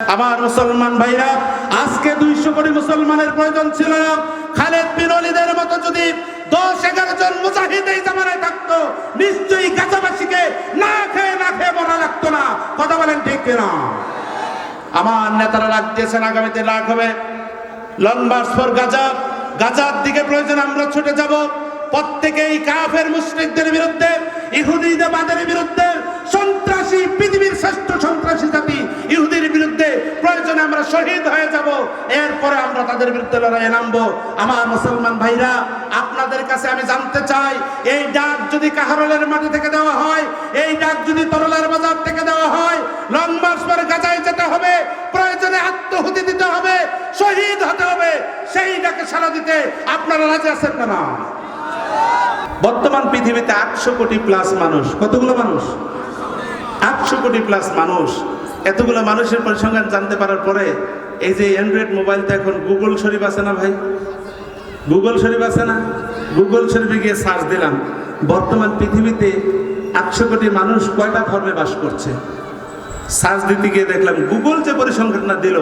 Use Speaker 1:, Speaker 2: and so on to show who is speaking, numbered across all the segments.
Speaker 1: আমার মুসলমান ভাইরা, আজকে দুইশো কোটি মুসলমানের প্রয়োজন ছিল। না খালেদ বিন মতো যদি দশ এগারো জন মুজাহিদ এই জামানায় থাকতো, নিশ্চয়ই গাছাবাসীকে না খেয়ে না খেয়ে মরা লাগতো না। কথা বলেন ঠিক কিনা? আমার নেতারা লাগ দিয়েছেন, আগামীতে লাখ হবে। লং মার্চ ফর গাজা, গাজার দিকে প্রয়োজন, আমরা ছুটে যাব। প্রত্যেকেই কাফের মুশরিকদের বিরুদ্ধে, ইহুদিদের বিরুদ্ধে সন্ত্রাসী আমরা শহীদ হয়ে যাব। এরপরে আমরা তাদের বিরুদ্ধে লড়াইয়ে নামবো। আমার মুসলমান ভাইরা, আপনাদের কাছে আমি জানতে চাই, এই ডাক যদি কাহারলের মাটি থেকে দেওয়া হয়, এই ডাক যদি তরলার বাজার থেকে দেওয়া হয় লং মার্চ পরে গাজায় যেতে হবে, প্রয়োজনে আত্মহুতি দিতে হবে, শহীদ হতে হবে, সেই ডাকে সারা দিতে আপনারা রাজি আছেন না বর্তমান পৃথিবীতে আটশো কোটি প্লাস মানুষ। কতগুলো মানুষ? আটশো কোটি প্লাস মানুষ। এতগুলো মানুষের পরিসংখ্যান জানতে পারার পরে এই যে অ্যান্ড্রয়েড মোবাইল তো এখন গুগল শরীফ আছে না ভাই? গুগল শরীফ আছে না? গুগল শরীফে গিয়ে সার্চ দিলাম। বর্তমান পৃথিবীতে আটশো কোটি মানুষ কয়টা ধর্মে বাস করছে? সার্চ দিতে গিয়ে দেখলাম গুগল যে পরিসংখ্যানটা দিল,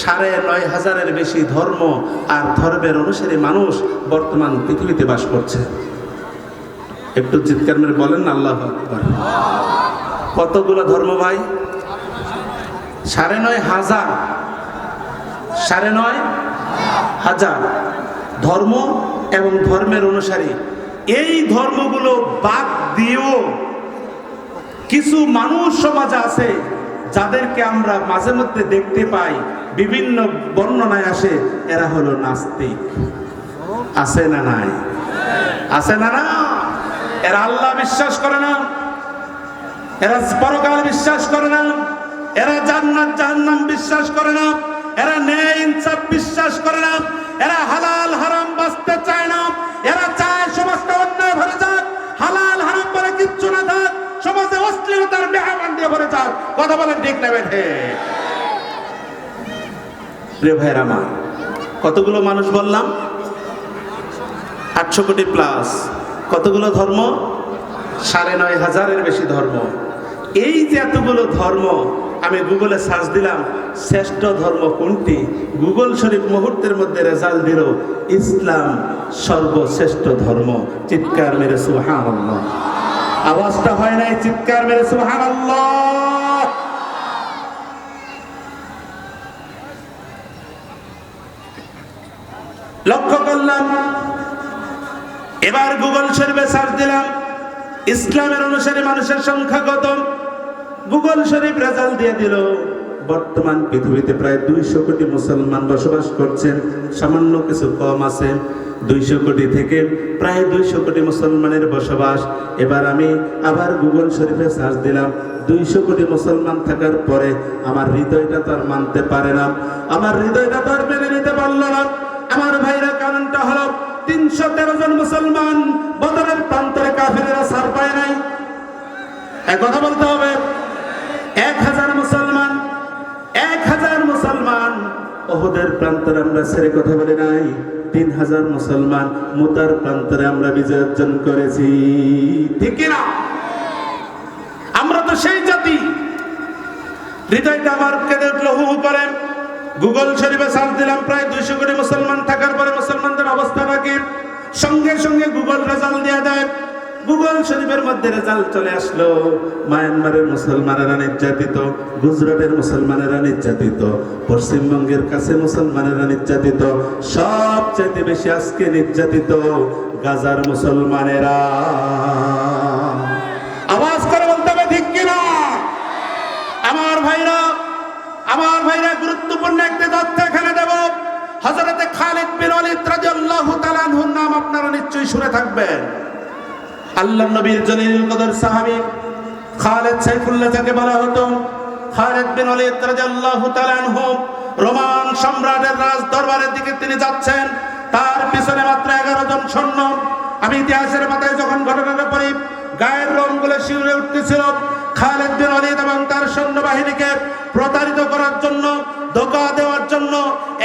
Speaker 1: সাড়ে নয় হাজারের বেশি ধর্ম আর ধর্মের অনুসারী মানুষ বর্তমান পৃথিবীতে বাস করছে। একটু চিৎকার মেরে বলেন না, আল্লাহ কতগুলো ধর্ম ভাই? সাড়ে নয় হাজার। সাড়ে নয় হাজার ধর্ম এবং ধর্মের অনুসারী। এই ধর্মগুলো বাদ দিয়েও কিছু মানুষ সমাজ আছে যাদেরকে আমরা মাঝে মধ্যে দেখতে পাই, বিভিন্ন বর্ণনায় আসে, এরা হলো নাস্তিক। আছে না নাই? আছে না না? এরা আল্লাহ বিশ্বাস করে না। এরা পরকাল বিশ্বাস করে না। এরা জান্নাত জাহান্নাম বিশ্বাস করে না। এরা ন্যায় ইনসাফ বিশ্বাস করে না। এরা হালাল হারাম বাঁচতে চায় না। এরা চায় সমাজটা অন্যায় ভরে যাক। হালাল হারাম বলে কিচ্ছু না থাক। সমাজে অশ্লীলতার বেহাবান দিয়ে ভরে যাক। কথা বলেন ঠিক না বেঠে। প্রিয় ভাইয়ের আমার, কতগুলো মানুষ বললাম? আটশো কোটি প্লাস কতগুলো ধর্ম? সাড়ে নয় হাজারের বেশি ধর্ম। এই যে এতগুলো ধর্ম আমি গুগলে সার্চ দিলাম, শ্রেষ্ঠ ধর্ম কোনটি? গুগল শরীফ মুহূর্তের মধ্যে রেজাল্ট দিল, ইসলাম সর্বশ্রেষ্ঠ ধর্ম। চিৎকার মেরে সুহান আওয়াজটা হয় নাই, চিৎকার মেরে সুহান লক্ষ্য করলাম, এবার গুগল শরীফে সার্চ দিলাম, ইসলামের অনুসারে মানুষের সংখ্যা কত? গুগল শরীফ রেজাল্ট দিয়ে দিল। বর্তমান পৃথিবীতে প্রায় দুইশো কোটি মুসলমান বসবাস করছেন। সামান্য কিছু কম আছে। দুইশো কোটি থেকে প্রায় দুইশো কোটি মুসলমানের বসবাস। এবার আমি আবার গুগল শরীফে সার্চ দিলাম, দুইশো কোটি মুসলমান থাকার পরে আমার হৃদয়টা তো আর মানতে পারে না। আমার হৃদয়টা তো আর মেনে নিতে পারল না। আমার ভাইরা কারণটা হলো, তিনশো তেরো জন মুসলমান বদরের প্রান্তরে কাফেরেরা সার পায় নাই। এক কথা বলতে হবে এক হাজার মুসলমান এক হাজার মুসলমান ওহুদের প্রান্তরে আমরা ছেড়ে কথা বলি নাই। তিন হাজার মুসলমান মুতার প্রান্তরে আমরা বিজয় অর্জন করেছি। ঠিক কিনা আমরা তো সেই জাতি। হৃদয়টা আমার কেঁদে উঠল, হু করে। গুগল শরীফে সার্চ দিলাম, প্রায় দুইশো কোটি মুসলমান থাকার পরে মুসলমানদের অবস্থা নাকি সঙ্গে সঙ্গে গুগল রেজাল্ট দেওয়া দেয়। গুগল শরীফের মধ্যে রেজাল্ট চলে আসলো। মায়ানমারের মুসলমানেরা নির্যাতিত, গুজরাটের মুসলমানেরা নির্যাতিত, পশ্চিমবঙ্গের কাছে মুসলমানেরা নির্যাতিত সবচেয়ে বেশি আজকে নির্যাতিত গাজার মুসলমানেরা। আওয়াজ করে বলতে হবে, ঠিক কিনা? আমার ভাইরা আমার ভাইরা গুরুত্বপূর্ণ একটি তথ্য এখানে দেব। হযরতে খালিদ বিন ওয়ালিদ রাদিয়াল্লাহু তাআলা নাম আপনারা নিশ্চয়ই শুনে থাকবেন। আল্লাহ নবীর জলিল কদর সাহাবী খালিদ সাইফুল্লাহ যাকে বলা হতো, খালিদ বিন ওয়ালিদ রাদিয়াল্লাহু তাআলা আনহু, রোমান সম্রাটের রাজ দরবারের দিকে তিনি যাচ্ছেন। তার পিছনে মাত্র এগারো জন সৈন্য। আমি ইতিহাসের মাথায় যখন ঘটনাটা পড়ি গায়ের রংগুলো শিউরে উঠতেছিল, খালেদ বিন ওয়ালিদ এবং তার সৈন্যবাহিনীকে প্রতারিত করার জন্য ধোকা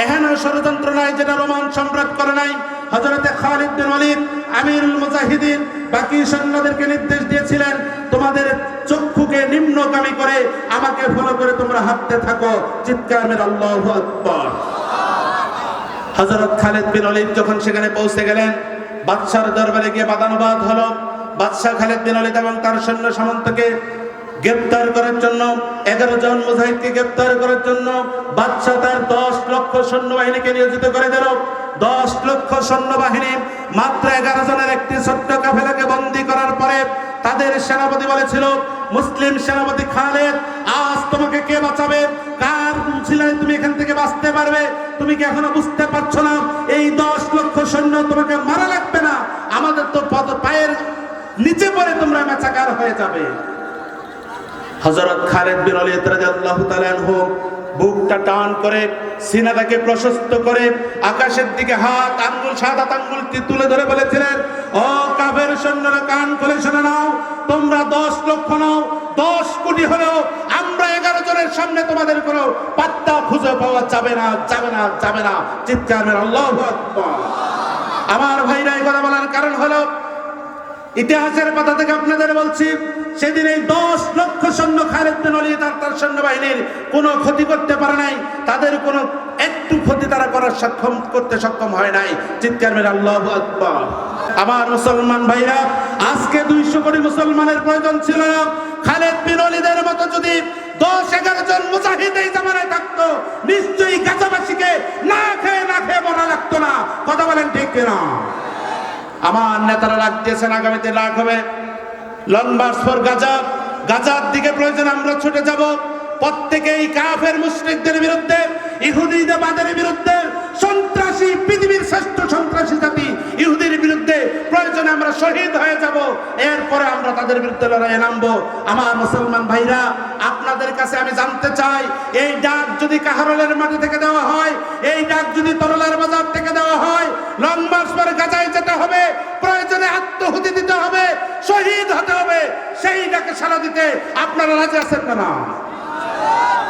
Speaker 1: এহেন ষড়যন্ত্র নাই যেটা রোমান সম্রাট করে নাই। হজরতে খালিদ বিন ওয়ালিদ, আমিরুল মুজাহিদিন, বাকি সৈন্যদেরকে নির্দেশ দিয়েছিলেন, তোমাদের চক্ষুকে নিম্নগামী করে আমাকে ফলো করে তোমরা হাঁটতে থাকো। চিৎকার মেরে আল্লাহ আকবার। হযরত খালিদ বিন ওয়ালিদ যখন সেখানে পৌঁছে গেলেন, বাদশার দরবারে গিয়ে বাদানুবাদ হলো। বাদশাহ খালিদ বিন ওয়ালিদ এবং তার সৈন্য সামন্তকে গ্রেপ্তার করার জন্য, এগারো জন মুজাহিদকে গ্রেপ্তার করার জন্য বাদশাহ তার দশ লক্ষ সৈন্যবাহিনীকে নিয়োজিত করে দিল। দশ লক্ষ সৈন্যবাহিনী মাত্র এগারো জনের একটি ছোট্ট কাফেলাকে বন্দী করার পরে তাদের সেনাপতি বলেছিল, মুসলিম সেনাপতি খালেদ, আজ তোমাকে কে বাঁচাবে? কার ছিলে তুমি এখান থেকে বাঁচতে পারবে? তুমি কি এখনও বুঝতে পারছ না? এই দশ লক্ষ সৈন্য তোমাকে মারা লাগবে না? আমাদের তো পদ পায়ের নিচে পড়ে তোমরা মেচাকার হয়ে যাবে। হযরত খালেদ বিন রাদিয়াল্লাহু তাআলা আনহু বুকটা টান করে সিনাটাকে প্রশস্ত করে আকাশের দিকে হাত, আঙ্গুল সাদা আঙ্গুলটি তুলে ধরে বলেছিলেন, ও কাফের সৈন্যরা, কান খুলে শুনে নাও, তোমরা দশ লক্ষ নাও, দশ কোটি হলেও আমরা এগারো জনের সামনে তোমাদের কোনো পাত্তা খুঁজে পাওয়া যাবে না যাবে না যাবে না। চিৎকার আল্লাহু আমার ভাইরা এই কথা বলার কারণ হলো, ইতিহাসের পাতা থেকে আপনাদের বলছি সেদিন এই দশ লক্ষ সৈন্য খালেদ বিন আর তার সৈন্যবাহিনীর কোনো ক্ষতি করতে পারে নাই। তাদের কোনো একটু ক্ষতি তারা করার সক্ষম করতে সক্ষম হয় নাই। চিৎকার মেরে আল্লাহু আকবার। আমার মুসলমান ভাইরা, আজকে দুইশো কোটি মুসলমানের প্রয়োজন ছিল না। খালেদ বিন ওয়ালিদের মতো যদি দশ, এগারো জন মুজাহিদ এই জামানায় থাকতো, নিশ্চয়ই গাজাবাসীকে না খেয়ে না খেয়ে মরা লাগতো না। কথা বলেন ঠিক কিনা? আমার নেতারা দিয়েছেন, আগামীতে লাখ হবে। Long march for Gaza. গাজার দিকে প্রয়োজন, আমরা ছুটে যাব। প্রত্যেকেই কাফের মুসলিমদের বিরুদ্ধে, ইহুদিদের বিরুদ্ধে শহীদ হয়ে যাব। এরপরে আমরা তাদের বিরুদ্ধে লড়াইয়ে নামবো। আমার মুসলমান ভাইরা, আপনাদের কাছে আমি জানতে চাই, এই ডাক যদি কাহারলের মাটি থেকে দেওয়া হয়, এই ডাক যদি তরলার বাজার থেকে দেওয়া হয় লং মার্চ গাজায় যেতে হবে, প্রয়োজনে আত্মহুতি দিতে হবে, শহীদ হতে হবে, সেই ডাকে সারা দিতে আপনারা রাজি আছেন না?